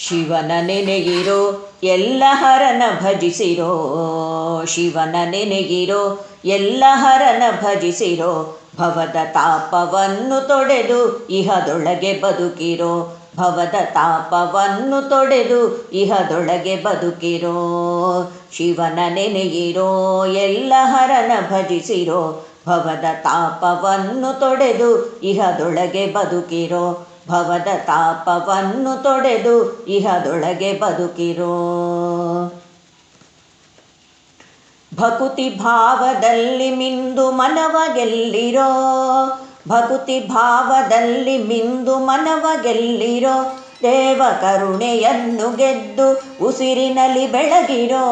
ಶಿವನ ನೆನೆಗಿರೋ ಎಲ್ಲ ಹರನ ಭಜಿಸಿರೋ, ಶಿವನ ನೆನೆಗಿರೋ ಎಲ್ಲ ಹರನ ಭಜಿಸಿರೋ, ಭವದ ತಾಪವನ್ನು ತೊಡೆದು ಇಹದೊಳಗೆ ಬದುಕಿರೋ, ಭವದ ತಾಪವನ್ನು ತೊಡೆದು ಇಹದೊಳಗೆ ಬದುಕಿರೋ, ಶಿವನ ನೆನೆಗಿರೋ ಎಲ್ಲ ಹರನ ಭಜಿಸಿರೋ, ಭವದ ತಾಪವನ್ನು ತೊಡೆದು ಇಹದೊಳಗೆ ಬದುಕಿರೋ ಭವದ ತಾಪವನ್ನು ತೊಡೆದು ಇಹದೊಳಗೆ ಬದುಕಿರೋ. ಭಕುತಿ ಭಾವದಲ್ಲಿ ಮಿಂದು ಮನವ ಗೆಲ್ಲಿರೋ ಭಕುತಿ ಭಾವದಲ್ಲಿ ಮಿಂದು ಮನವ ಗೆಲ್ಲಿರೋ ದೇವ ಕರುಣೆಯನ್ನು ಗೆದ್ದು ಉಸಿರಿನಲ್ಲಿ ಬೆಳಗಿರೋ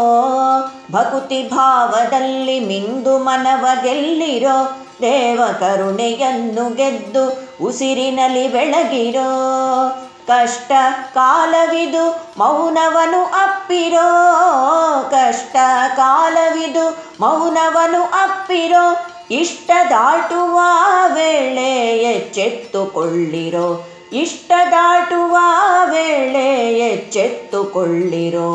ಭಕುತಿ ಭಾವದಲ್ಲಿ ಮಿಂದು ಮನವ ಗೆಲ್ಲಿರೋ, ದೇವ ಕರುಣೆಯನ್ನು ಗೆದ್ದು ಉಸಿರಿನಲ್ಲಿ ಬೆಳಗಿರೋ ಕಷ್ಟ ಕಾಲವಿದು ಮೌನವನು ಅಪ್ಪಿರೋ, ಕಷ್ಟ ಕಾಲವಿದು ಮೌನವನು ಅಪ್ಪಿರೋ, ಇಷ್ಟ ದಾಟುವ ವೇಳೆ ಎಚ್ಚೆತ್ತುಕೊಳ್ಳಿರೋ, ಇಷ್ಟ ದಾಟುವ ಎಚ್ಚೆತ್ತುಕೊಳ್ಳಿರೋ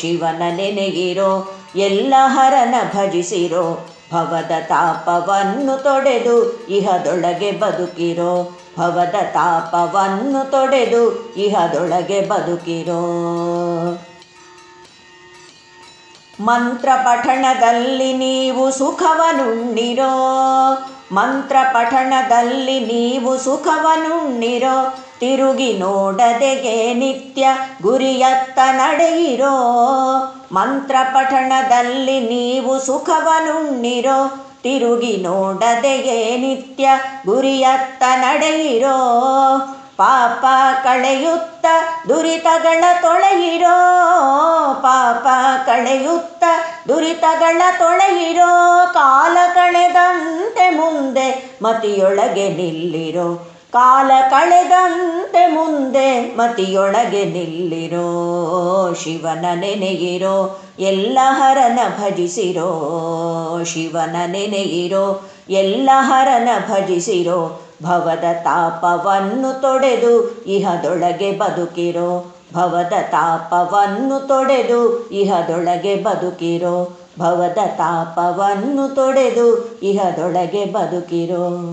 ಶಿವನ ನೆನೆಗಿರೋ, ಎಲ್ಲ ಹರನ ಭಜಿಸಿರೋ, ಭವದ ತಾಪವನ್ನು ತೊಡೆದು ಇಹದೊಳಗೆ ಬದುಕಿರೋ, ಭವದ ತಾಪವನ್ನು ತೊಡೆದು ಇಹದೊಳಗೆ ಬದುಕಿರೋ. ಮಂತ್ರ ಪಠಣದಲ್ಲಿ ನೀವು ಸುಖವನುಣ್ಣಿರೋ. ಮಂತ್ರ ಪಠಣದಲ್ಲಿ ನೀವು ಸುಖವನುಣ್ಣಿರೋ. ತಿರುಗಿ ನೋಡದೆಗೆ ನಿತ್ಯ ಗುರಿಯತ್ತ ನಡೆಯಿರೋ. ಮಂತ್ರ ಪಠಣದಲ್ಲಿ ನೀವು ಸುಖವನುಣ್ಣಿರೋ. ತಿರುಗಿ ನೋಡದೆಗೆ ನಿತ್ಯ ಗುರಿಯತ್ತ ನಡೆಯಿರೋ. ಪಾಪ ಕಳೆಯುತ್ತ ದುರಿತಗಳ ತೊಳೆಯಿರೋ. ಕಳೆಯುತ್ತ ದುರಿತಗಳ ತೊಳೆಯಿರೋ ಕಾಲ ಕಳೆದಂತೆ ಮುಂದೆ ಮತಿಯೊಳಗೆ ನಿಲ್ಲಿರೋ ಕಾಲ ಕಳೆದಂತೆ ಮುಂದೆ ಮತಿಯೊಳಗೆ ನಿಲ್ಲಿರೋ ಶಿವನ ನೆನೆಯಿರೋ ಎಲ್ಲ ಹರನ ಭಜಿಸಿರೋ ಶಿವನ ನೆನೆಯಿರೋ ಎಲ್ಲ ಹರನ ಭಜಿಸಿರೋ ಭವದ ತಾಪವನ್ನು ತೊಡೆದು ಇಹದೊಳಗೆ ಬದುಕಿರೋ ಭವದ ತಾಪವನ್ನು ತೊಡೆದು ಇಹದೊಳಗೆ ಬದುಕಿರೋ. ಭವದ ತಾಪವನ್ನು ತೊಡೆದು ಇಹದೊಳಗೆ ಬದುಕಿರೋ.